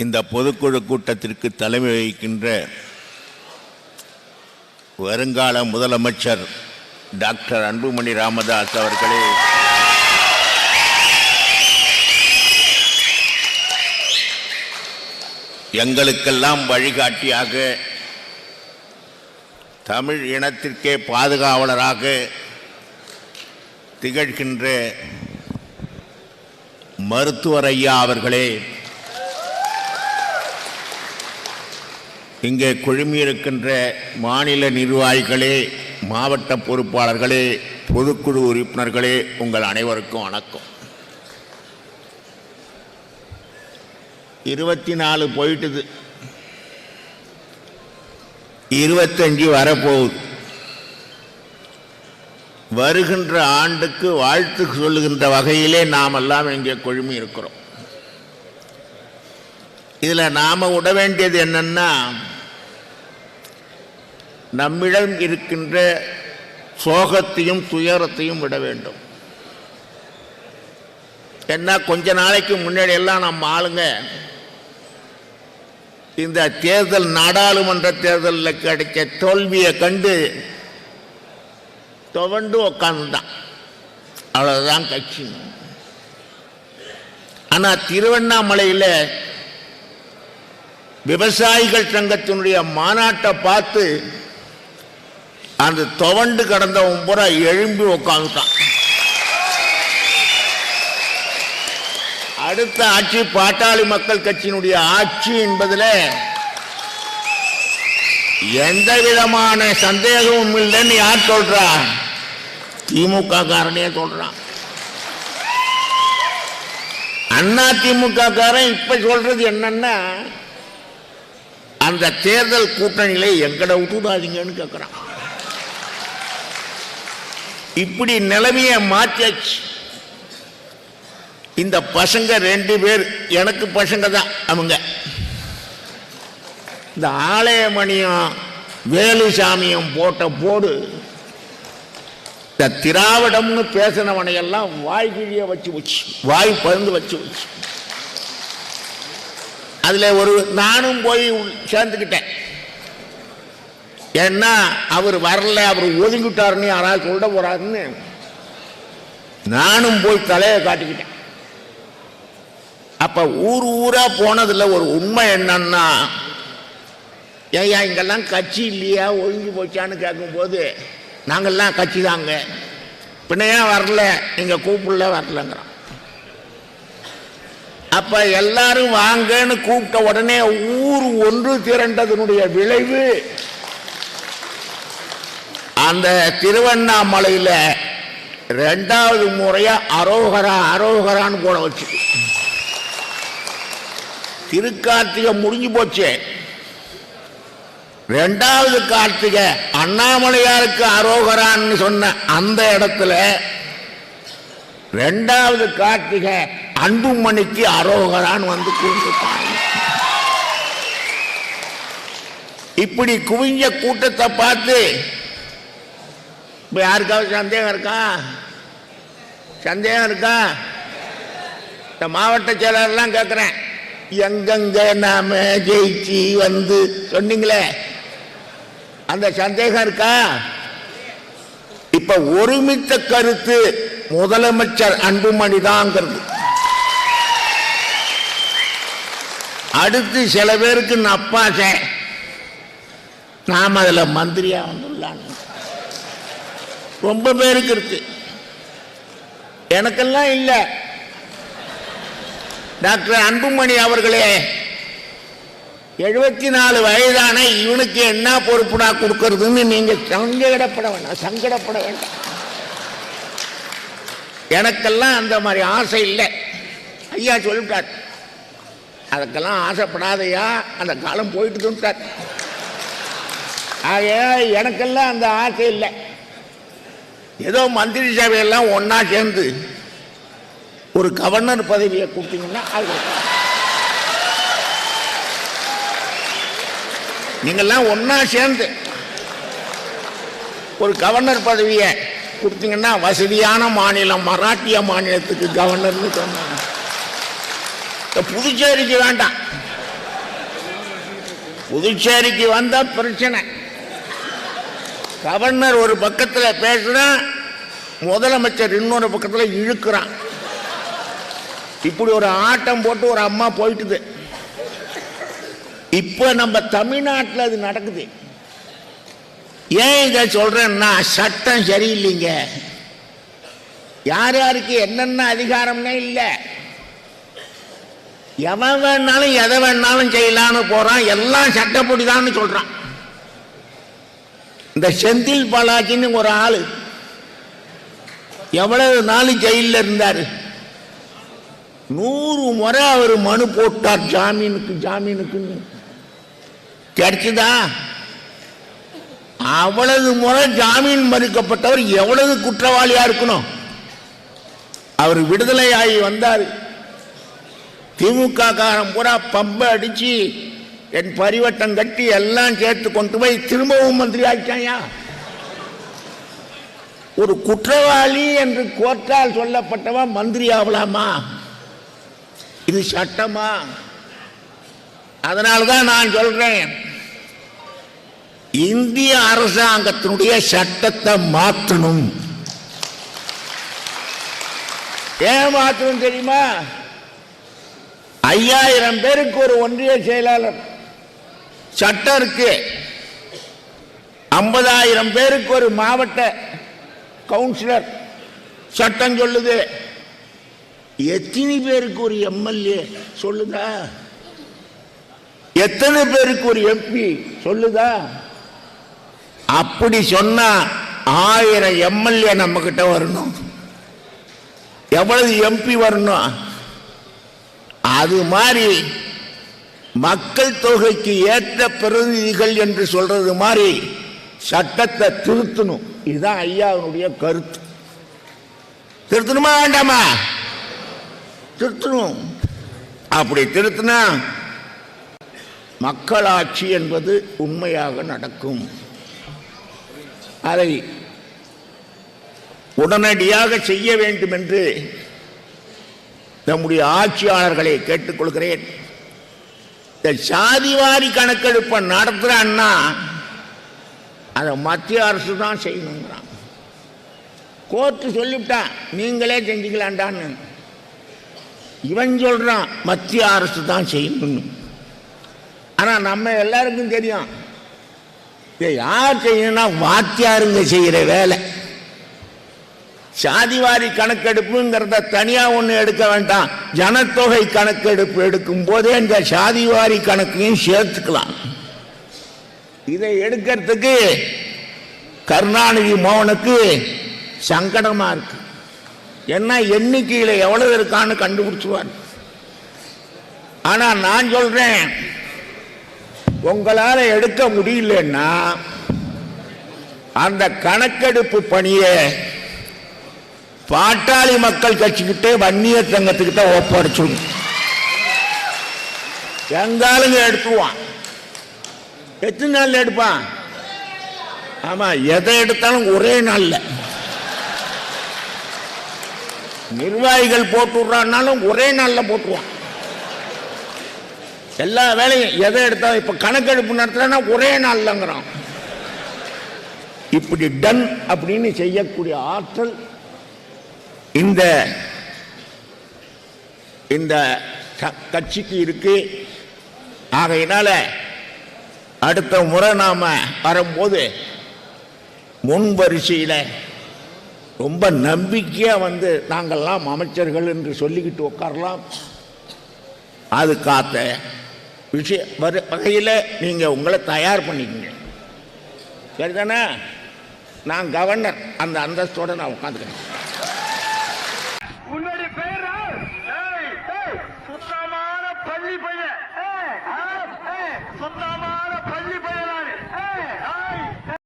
இந்த பொதுக்குழு கூட்டத்திற்கு தலைமை வகிக்கின்ற வருங்கால முதலமைச்சர் டாக்டர் அன்புமணி ராமதாஸ் அவர்களே எங்களுக்கெல்லாம் வழிகாட்டியாக தமிழ் இனத்திற்கே பாதுகாவலராக திகழ்கின்ற மருத்துவர் ஐயா அவர்களே இங்கே குழுமியிருக்கின்ற மாநில நிர்வாகிகளே மாவட்ட பொறுப்பாளர்களே பொதுக்குழு உறுப்பினர்களே உங்கள் அனைவருக்கும் வணக்கம். இருபத்தி நாலு போயிட்டுது. இருபத்தஞ்சு வரப்போகுது. வருகின்ற ஆண்டுக்கு வாழ்த்து சொல்லுகின்ற வகையிலே நாமெல்லாம் இங்கே குழுமி இருக்கிறோம் இதில் நாம் விட வேண்டியது என்னென்னா நம்மிடம் இருக்கின்ற சோகத்தையும் துயரத்தையும் விட வேண்டும். என்ன கொஞ்ச நாளைக்கு முன்னாடி எல்லாம் நம்ம ஆளுங்க இந்த தேர்தல் நாடாளுமன்ற தேர்தலில் கிடைச்ச தோல்வியை கண்டு துவண்டு உக்காந்துதான். அவ்வளோதான் கட்சி. ஆனால் திருவண்ணாமலையில் விவசாயிகள் சங்கத்தினுடைய மாநாட்டை பார்த்து அந்த துவண்டு கடந்தவன் பூரா எழும்பி உட்காந்துட்டான் அடுத்த ஆட்சி பாட்டாளி மக்கள் கட்சியினுடைய ஆட்சி என்பதில் எந்த விதமான சந்தேகமும் இல்லைன்னு யார் சொல்றா? திமுக காரனே சொல்றான். அண்ணா திமுக காரன் இப்ப சொல்றது என்னன்னா அந்த தேர்தல் கூட்டணியில எங்கட விட்டுடாதீங்கன்னு கேட்கிறான் இப்படி நிலைமைய மாற்றியாச்சு இந்த பசங்க ரெண்டு பேர் எனக்கு பசங்க தான் அவங்க. இந்த ஆலயமணியும் வேலுசாமியும் போட்ட போடு இந்த திராவிடம்னு பேசினவனை எல்லாம் வாய் கிழிய வச்சு வச்சு வாய் பருந்து வச்சு வச்சு. அதில் ஒரு நானும் போய் சேர்ந்துக்கிட்டேன். ஏன்னா அவர் வரல அவர் ஒதுங்கிட்டாருன்னு யாராவது சொல்ல போறாருன்னு நானும் போய் தலையை காட்டிக்கிட்டேன். அப்ப ஊர் ஊரா போனதுல ஒரு உண்மை என்னன்னா ஏய்யா இங்கெல்லாம் கட்சி இல்லையா ஒழுங்கி போச்சான்னு கேட்கும்போது நாங்கள்லாம் கட்சி தாங்க பின்னையா ஏன் வரல நீங்க கூப்பிடல வரலங்கிறோம் அப்ப எல்லாரும் வாங்கன்னு கூப்பிட்ட உடனே ஊர் ஒன்று திரண்டதனுடைய விளைவு அந்த திருவண்ணாமலையில ரெண்டாவது முறையா அரோகரா அரோகரான்னு போட வச்சு. திருக்கார்த்திகை முடிஞ்சு போச்சு. ரெண்டாவது கார்த்திகை அண்ணாமலையாருக்கு அரோகரான்னு சொன்ன அந்த இடத்துல ரெண்டாவது கார்த்திகை அன்புமணிக்கு அரோகரான்னு வந்து கூப்பிட்டாங்க. இப்படி குவிஞ்ச கூட்டத்தை பார்த்து இப்போ யாருக்காவது சந்தேகம் இருக்கா? சந்தேகம் இருக்கா? இந்த மாவட்ட செயலாளர்லாம் கேட்குறேன் எங்கெங்க நாம ஜெயிச்சு வந்து சொன்னீங்களே? அந்த சந்தேகம் இருக்கா? இப்ப ஒருமித்த கருத்து முதலமைச்சர் அன்புமணி தாங்கிறது. அடுத்து சில பேருக்கு நப்பாசை. நாம் அதுல மந்திரியா வந்துடலான்னு ரொம்ப பேருக்கு இருக்கு. எனக்கெல்லாம் இல்லை. டாக்டர் அன்புமணி அவர்களே எழுபத்தி நாலு வயதான இவனுக்கு என்ன பொறுப்புடா கொடுக்கறதுன்னு நீங்க சங்கடப்பட வேண்டாம் சங்கடப்பட வேண்டாம். எனக்கெல்லாம் அந்த மாதிரி ஆசை இல்லை. ஐயா சொல்லிட்டார். அதுக்கெல்லாம் ஆசைப்படாதையா அந்த காலம் போயிட்டு வந்துட்டார் ஆக எனக்கெல்லாம் அந்த ஆசை இல்லை. ஏதோ மந்திரி சபையெல்லாம் ஒன்னா சேர்ந்து ஒரு கவர்னர் பதவியை கொடுத்தீங்கன்னா அது நீங்கள்லாம் ஒன்னா சேர்ந்து ஒரு கவர்னர் பதவியை கொடுத்தீங்கன்னா வசதியான மாநிலம் மராட்டிய மாநிலத்துக்கு கவர்னர்னு சொன்னாங்க. புதுச்சேரிக்கு வேண்டாம். புதுச்சேரிக்கு வந்தால் பிரச்சனை. கவர்னர் ஒரு பக்கத்தில் பேசுனா முதலமைச்சர் இன்னொரு பக்கத்தில் இழுக்கிறான். இப்படி ஒரு ஆட்டம் போட்டு ஒரு அம்மா போயிட்டுது. இப்போ நம்ம தமிழ்நாட்டில் அது நடக்குது. ஏன் இதை சொல்கிறேன்னா சட்டம் சரியில்லைங்க. யார் யாருக்கு என்னென்ன அதிகாரம்னே இல்லை. எவன் வேணாலும் எதை வேணாலும் செய்யலான்னு போகிறான் எல்லாம் சட்டப்படிதான்னு சொல்கிறான் இந்த செந்தில் பாலாஜின்னு ஒரு ஆள். எவ்வளவு நாள் ஜெயிலில் இருந்தார்? நூறு முறை அவர் மனு போட்டார் ஜாமீனுக்கு ஜாமீனுக்குன்னு. கிடைச்சதா? அவ்வளவு முறை ஜாமீன் மறுக்கப்பட்டவர் எவ்வளவு குற்றவாளியா இருக்கணும்? அவர் விடுதலை ஆகி வந்தார். திமுக காரம் பூரா பம்பை அடிச்சு என் பரிவட்டம் கட்டி எல்லாம் சேர்த்து கொண்டு போய் திரும்பவும் மந்திரி ஆயிட்டாயா ஒரு குற்றவாளி என்று கோர்ட்டால் சொல்லப்பட்டவன் மந்திரி ஆகலாமா இது சட்டமா? அதனால தான் நான் சொல்றேன். இந்திய அரசாங்கத்தினுடைய சட்டத்தை மாற்றணும். ஏன் மாற்றணும் தெரியுமா? ஐயாயிரம் பேருக்கு ஒரு ஒன்றிய செயலாளர் சட்டம் இருக்கு. ஐம்பதாயிரம் பேருக்கு ஒரு மாவட்ட கவுன்சிலர் சட்டம் சொல்லுது. எத்தனை பேருக்கு ஒரு எம்எல்ஏ சொல்லுதா? எத்தனை பேருக்கு ஒரு எம்பி சொல்லுதா? அப்படி சொன்னா ஆயிரம் எம்எல்ஏ நம்ம கிட்ட வரணும். எவ்வளவு எம்பி வரணும்? அது மாதிரி மக்கள் தொகைக்கு ஏற்ற பிரதிநிதிகள் என்று சொல்றது மாதிரி சட்டத்தை திருத்தணும். இதுதான் ஐயாவுடைய கருத்து. திருத்தணுமா வேண்டாமா? திருத்தணும். அப்படி திருத்தினா மக்களாட்சி என்பது உண்மையாக நடக்கும். அதை உடனடியாக செய்ய வேண்டும் என்று நம்முடைய ஆட்சியாளர்களை கேட்டுக்கொள்கிறேன். இந்த சாதிவாரி கணக்கெடுப்பை நடத்துறான்னா அதை மத்திய அரசு தான் செய்யணுங்கிறான். கோர்ட்டு சொல்லிவிட்டான் நீங்களே செஞ்சுக்கலாண்டான்னு இவன் சொல்றான் மத்திய அரசு தான் செய்யணும் ஆனால் நம்ம எல்லாருக்கும் தெரியும் இதை யார் செய்யணும்னா வாத்தியாருங்க செய்கிற வேலை. சாதிவாரி கணக்கெடுப்புங்கிறத தனியா ஒண்ணு எடுக்க வேண்டாம். ஜனத்தொகை கணக்கெடுப்பு எடுக்கும் போதே இந்த சாதிவாரி கணக்கையும் சேர்த்துக்கலாம். இதை எடுக்கிறதுக்கு கருணாநிதி மோகனுக்கு சங்கடமா இருக்கு. என்ன எண்ணிக்கையில எவ்வளவு இருக்கான்னு கண்டுபிடிச்சுவார் ஆனா நான் சொல்றேன் உங்களால எடுக்க முடியலன்னா அந்த கணக்கெடுப்பு பணியை பாட்டாளி மக்கள் கட்சிக்கிட்டே வன்னியர் சங்கத்துக்கிட்ட ஒப்படைச்சிடும் எங்காலுங்க எடுத்துவான் எத்தனை நாள்ல எடுப்பான்? ஆமா எதை எடுத்தாலும் ஒரே நாள்ல. நிர்வாகிகள் போட்டு விடுறான்னாலும் ஒரே நாள்ல போட்டுருவான். எல்லா வேலையும் எதை எடுத்தாலும் இப்ப கணக்கெடுப்பு நடத்துலன்னா ஒரே நாள்லங்கிறான். இப்படி டன் அப்படின்னு செய்யக்கூடிய ஆற்றல் இந்த இந்த க- கட்சிக்கு இருக்கு. ஆகையினால அடுத்த முறை நாம வரும்போது முன் வரிசையில் ரொம்ப நம்பிக்கையாக வந்து நாங்கள்லாம் அமைச்சர்கள் என்று சொல்லிக்கிட்டு உட்காரலாம். அது காத்த விஷய வரு- வகையில் நீங்கள் உங்களை தயார் பண்ணிக்கங்க. சரிதானே? நான் கவர்னர் அந்த அந்தஸ்தோடு நான் உட்காந்துக்கிறேன்.